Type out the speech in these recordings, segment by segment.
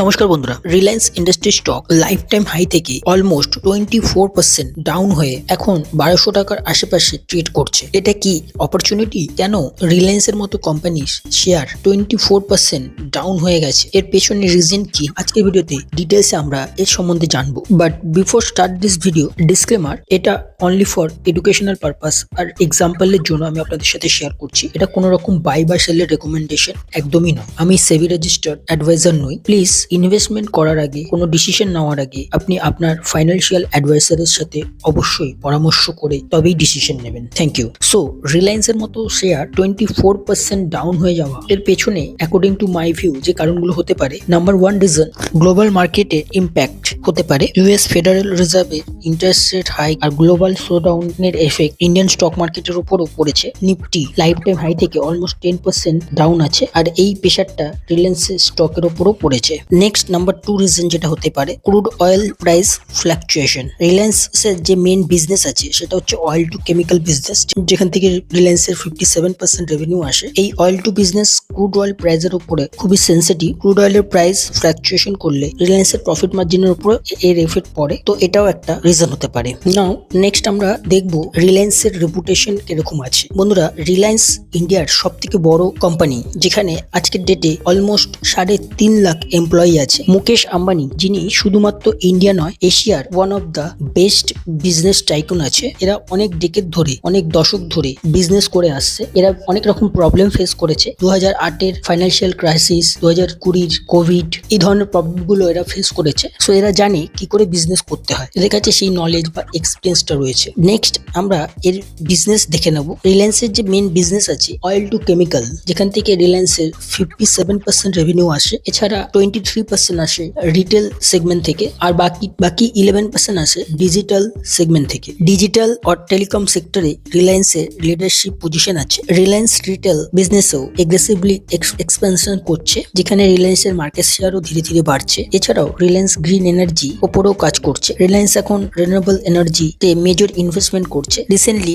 নমস্কার বন্ধুরা Reliance industry stock life time high থেকে almost twenty four percent down হয়ে এখন বারোশো টাকার আশেপাশে ট্রেড করছে। এটা কি অপরচুনিটি কেন রিলায়েন্সের মতো কোম্পানির share twenty four percent down হয়ে গেছে? এর পেছনে রিজন কি? আজকের ভিডিওতে ডিটেলসে আমরা এর সম্বন্ধে জানব। But before start this video disclaimer এটা অনলি ফর এডুকেশনাল পারপাস আর এক্সাম্পলের জন্য আমি আপনাদের সাথে শেয়ার করছি। এটা কোনো রকম বাই বা সেলের রেকমেন্ডেশন একদমই নয়। আমি সেভি রেজিস্টার্ড অ্যাডভাইজার নই। প্লিজ ইনভেস্টমেন্ট করার আগে, কোনো ডিসিশন নেওয়ার আগে আপনি আপনার ফাইন্যান্সিয়াল অ্যাডভাইসারের সাথে অবশ্যই পরামর্শ করে তবেই ডিসিশন নেবেন। থ্যাংক ইউ সো রিলায়েন্সের মতো share twenty four percent down হয়ে যাওয়া, এর পেছনে অ্যাকর্ডিং টু মাই ভিউ যে কারণগুলো হতে পারে নাম্বার ওয়ান রিজন গ্লোবাল মার্কেটে ইম্প্যাক্ট হতে পারে। ইউএস ফেডারেল রিজার্ভের ইন্টারেস্ট রেট হাই আর গ্লোবাল স্লোডাউনের এফেক্ট ইন্ডিয়ান স্টক মার্কেটের উপরও পড়েছে। নিফটি লাইফ টাইম হাই থেকে অলমোস্ট টেন পার্সেন্ট ডাউন আছে, আর এই প্রেশারটা রিলায়েন্সের স্টকের উপরও পড়েছে। নেক্সট নাম্বার টু রিজন যেটা হতে পারে ক্রুড অয়েল প্রাইস ফ্ল্যাকচুয়েশন রিলায়েন্সের যে মেন বিজনেস আছে, সেটা হচ্ছে অয়েল টু কেমিক্যাল বিজনেস যেখান থেকে রিলায়েন্সের ফিফটি সেভেন পার্সেন্ট রেভিনিউ আসে। এই oil to business crude oil প্রাইসের উপরে খুবই সেন্সিটিভ ক্রুড অয়েলের প্রাইস ফ্ল্যাকচুয়েশন করলে রিলায়েন্সের প্রফিট মার্জিনের উপরে এর এফেক্ট পড়ে। তো এটাও একটা রিজন হতে পারে। নাও নেক্সট আমরা দেখব রিলায়েন্সের রেপুটেশন কীরকম আছে। বন্ধুরা রিলায়েন্স ইন্ডিয়ার সব থেকে বড় কোম্পানি যেখানে আজকের ডেটে অলমোস্ট সাড়ে তিন লাখ এমপ্লয়ি আছে। মুকেশ আম্বানি, যিনি শুধুমাত্র ইন্ডিয়া নয়, এশিয়ার one of the best business tycoon আছে, এরা অনেক ডেকের ধরে, অনেক দশক ধরে বিজনেস করে আসছে। এরা অনেক রকম প্রবলেম ফেস করেছে। দু হাজার আটের ফাইন্যান্সিয়াল ক্রাইসিস দু হাজার কুড়ির কোভিড এই ধরনের প্রবলেমগুলো এরা ফেস করেছে। সো এরা জানে কি করে বিজনেস করতে হয়। এদের কাছে সেই নলেজ বা এক্সপিরিয়েন্সটা রয়েছে। নেক্সট আমরা এর বিজনেস দেখে নেব। রিলায়েন্সের যে মেন বিজনেস আছে অয়েল টু কেমিক্যাল যেখান থেকে রিলায়েন্সের ফিফটি সেভেন পার্সেন্ট রেভিনিউ আসে। এছাড়া টোয়েন্টি থ্রি পার্সেন্ট আসে রিটেল সেগমেন্ট থেকে, আর বাকি বাকি ইলেভেন পার্সেন্ট আসে ডিজিটাল সেগমেন্ট থেকে। ডিজিটাল আর টেলিকম সেক্টরে রিলায়েন্সের লিডারশিপ পজিশন আছে। রিলায়েন্স রিটেল বিজনেসেও এগ্রেসিভলি এক্সপেনশন করছে, যেখানে রিলায়েন্সের মার্কেট শেয়ারও ধীরে ধীরে বাড়ছে। এছাড়াও রিলায়েন্স গ্রিন এনার্জি ওপরেও কাজ করছে। রিলায়েন্স এখন রিনিউয়েবল এনার্জিতে মেজর ইনভেস্টমেন্ট করছে। রিসেন্টলি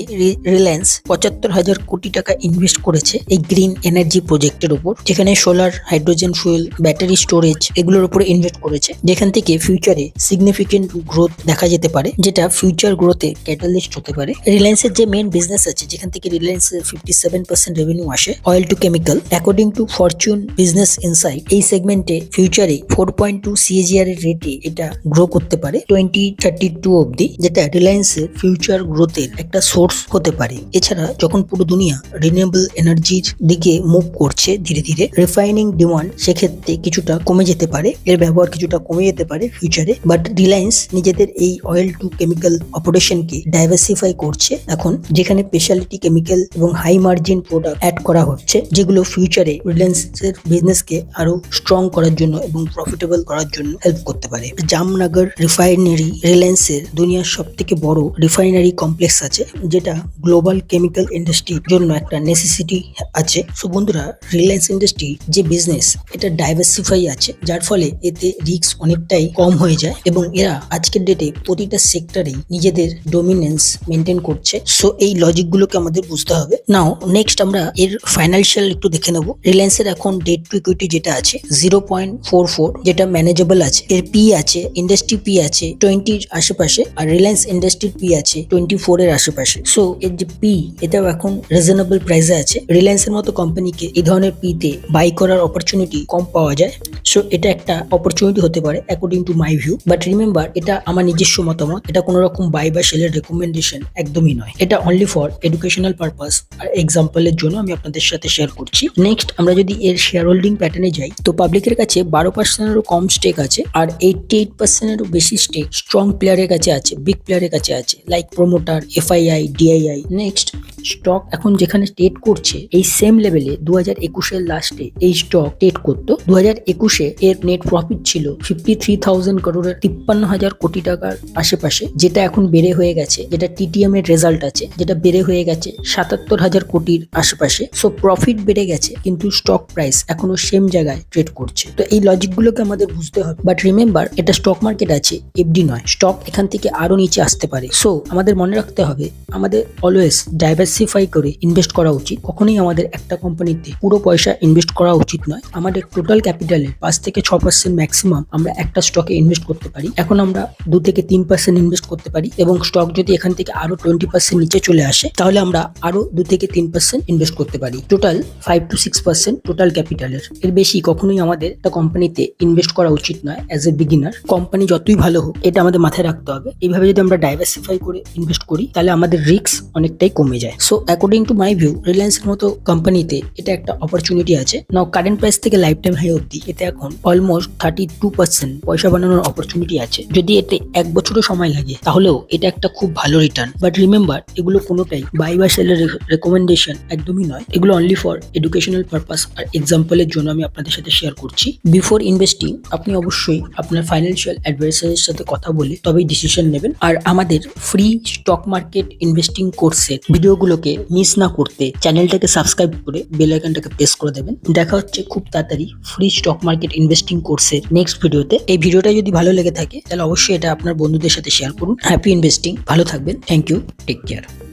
রিলায়েন্স পঁচাত্তর হাজার কোটি টাকা ইনভেস্ট করেছে এই গ্রিন এনার্জি প্রজেক্টের উপর যেখানে solar hydrogen fuel battery storage এগুলোর উপরে ইনভেস্ট করেছে, যেখান থেকে ফিউচারে সিগনিফিকেন্ট গ্রোথ দেখা যেতে পারে, যেটা ফিউচার গ্রোথে ক্যাটালিস্ট হতে পারে। রিলায়েন্সের যে মেন বিজনেস আছে, যেখান থেকে রিলায়েন্সের ফিফটি সেভেন পার্সেন্ট রেভিনিউ আসে oil to chemical according to Fortune Business Insight এই সেগমেন্টে ফিউচারে ফোর পয়েন্ট টু সিএজিআর এর রেটে এটা গ্রো করতে পারে টোয়েন্টি থার্টি টু অব্দি যেটা রিলায়েন্সের ফিউচার গ্রোথের একটা সোর্স হতে পারে। এছাড়া যখন পুরো দুনিয়া রিনিউয়েবল এনার্জির দিকে মুভ করছে ধীরে ধীরে রিফাইনিং ডিমান্ড সেক্ষেত্রে কিছুটা কমে যেতে পারে, এর ব্যবহার কিছুটা কমে যেতে পারে ফিউচারে বাট রিলায়েন্স নিজেদের এই অয়েল টু কেমিক্যাল অপারেশনকে ডাইভার্সিফাই করছে। এখন যেখানে স্পেশালিটি কেমিক্যাল এবং হাই মার্জিন প্রোডাক্ট অ্যাড করা হচ্ছে, যেগুলো ফিউচারে রিলায়েন্সের বিজনেসকে আরও স্ট্রং করার জন্য এবং প্রফিটেবল করার জন্য হেল্প করতে পারে। জামনগর রিফাইনারি রিলায়েন্সের দুনিয়ার সব থেকে বড় রিফাইনারি কমপ্লেক্স আছে, যেটা গ্লোবাল কেমিক্যাল ইন্ডাস্ট্রির জন্য একটা নেসেসিটি আছে। সো বন্ধুরা রিলায়েন্স ইন্ডাস্ট্রি যে বিজনেস এটা ডাইভার্সিফাই আছে যার ফলে এতে রিস্ক অনেকটাই কম হয়ে যায় এবং এরা আজকের ডেটে প্রতিটা সেক্টরেই নিজেদের ডোমিনেন্স মেনটেন করছে। সো এই লজিকগুলোকে আমাদের বুঝতে হবে। নাও নেক্সট আমরা এর ফাইন্যান্সিয়াল একটু দেখে নেব। রিলায়েন্সের এখন ডেট টু ইকুইটি যেটা আছে জিরো পয়েন্ট ফোর ফোর যেটা ম্যানেজেবল আছে। এর পি আছে ইন্ডাস্ট্রি পি আছে টোয়েন্টির আশেপাশে, আর রিলায়েন্স ইন্ডাস্ট্রির পি আছে টোয়েন্টি ফোর এর আশেপাশে। সো এর যে পি এটাও এখন রিজনেবল প্রাইসে আছে। রিলায়েন্সের মতো কোম্পানিকে এই ধরনের পি তে বাই করার অপরচুনিটি কম পাওয়া যায়। সো এটা একটা অপরচুনিটি হতে পারে according to my view but remember এটা আমার নিজস্ব মতামত, এটা কোনো রকম বাই বা সেলের রেকমেন্ডেশন একদমই নয়। এটা অনলি ফর এডুকেশনাল পারপাস আর এক্সাম্পলের জন্য আমি আপনাদের সাথে শেয়ার করছি। নেক্সট আমরা যদি এর শেয়ার হোল্ডিং প্যাটার্নে যাই, তো পাবলিকের কাছে বারো পার্সেন্টেরও কম স্টেক আছে, আর এইটটি এইট পার্সেন্টেরও বেশি স্টেক স্ট্রং প্লেয়ারের কাছে আছে বিগ প্লেয়ারের কাছে আছে like promoter FII DII next stock এখন যেখানে ট্রেড করছে, এই সেম লেভেলে দু হাজার একুশের লাস্টে এই স্টক ট্রেড করতো। দু হাজার একুশে এর নেট প্রফিট ছিল ফিফটি থ্রি থাউজেন্ড করোড়ের তিপ্পান্ন হাজার কোটি টাকার আশেপাশে, যেটা এখন বেড়ে হয়ে গেছে, যেটা টিটিএম এর রেজাল্ট আছে, যেটা বেড়ে হয়ে গেছে সাতাত্তর হাজার কোটির আশেপাশে। সো প্রফিট বেড়ে গেছে, কিন্তু স্টক প্রাইস এখনও সেম জায়গায় ট্রেড করছে। তো এই লজিকগুলোকে আমাদের বুঝতে হবে। বাট রিমেম্বার এটা স্টক মার্কেট আছে এফডি নয়। স্টক এখান থেকে আরও নিচে আসতে পারে। সো আমাদের মনে রাখতে হবে, আমাদের অলওয়েজ ডাইভার্সিফাই করে ইনভেস্ট করা উচিত। কখনোই আমাদের একটা কোম্পানিতে পুরো পয়সা ইনভেস্ট করা উচিত নয়। আমাদের টোটাল ক্যাপিটালের পাঁচ থেকে ছ পার্সেন্ট ম্যাক্সিমাম আমরা একটা স্টকে ইনভেস্ট করতে পারি। এখন আমরা দু থেকে তিন পার্সেন্ট ইনভেস্ট করতে পারি এবং স্টক যদি এখান থেকে আরও টোয়েন্টি পার্সেন্ট নিচে চলে আসে, তাহলে আমরা আরও দু থেকে তিন পার্সেন্ট ইনভেস্ট করতে পারি। Total five to six percent total ক্যাপিটালের এর। বেশি কখনোই আমাদের একটা কোম্পানিতে ইনভেস্ট করা উচিত নয় অ্যাজ এ বিগিনার কোম্পানি যতই ভালো হোক, এটা আমাদের মাথায় রাখতে হবে। এইভাবে যদি আমরা ডাইভার্সিফাই করে ইনভেস্ট করি, তাহলে আমাদের রিস্ক অনেকটাই কমে যায়। So according to my view রিলায়েন্সের মতো কোম্পানিতে এটা একটা অপরচুনিটি আছে। নাও কারেন্ট প্রাইস থেকে লাইফ টাইম হাই অব্দি এতে এখন অলমোস্ট থার্টি টু পার্সেন্ট পয়সা বানানোর অপরচুনিটি আছে। যদি এতে এক বছরও সময় লাগে, তাহলেও এটা একটা খুব ভালো রিটার্ন বাট রিমেম্বার এগুলো কোনোটাই বাই বা সেলের রেকমেন্ডেশন একদমই নয়। এগুলো অনলি ফর এডুকেশনাল পারপাস আর এক্সাম্পলের জন্য আমি আপনাদের সাথে শেয়ার করছি। বিফোর ইনভেস্টিং আপনি অবশ্যই আপনার ফাইন্যান্সিয়াল অ্যাডভাইসারের সাথে কথা বলে তবেই ডিসিশন নেবেন। আর আমাদের ফ্রি স্টক মার্কেট ইনভেস্টিং কোর্সের ভিডিওগুলোকে মিস না করতে চ্যানেলটাকে সাবস্ক্রাইব করে বেল আইকনটাকে প্রেস করে দেবেন। দেখা হচ্ছে খুব তাড়াতাড়ি ফ্রি স্টক মার্কেট ইনভেস্টিং কোর্সের নেক্সট ভিডিওতে এই ভিডিওটা যদি ভালো লেগে থাকে, তাহলে অবশ্যই এটা আপনার বন্ধুদের সাথে শেয়ার করুন। হ্যাপি ইনভেস্টিং ভালো থাকবেন। Thank you take care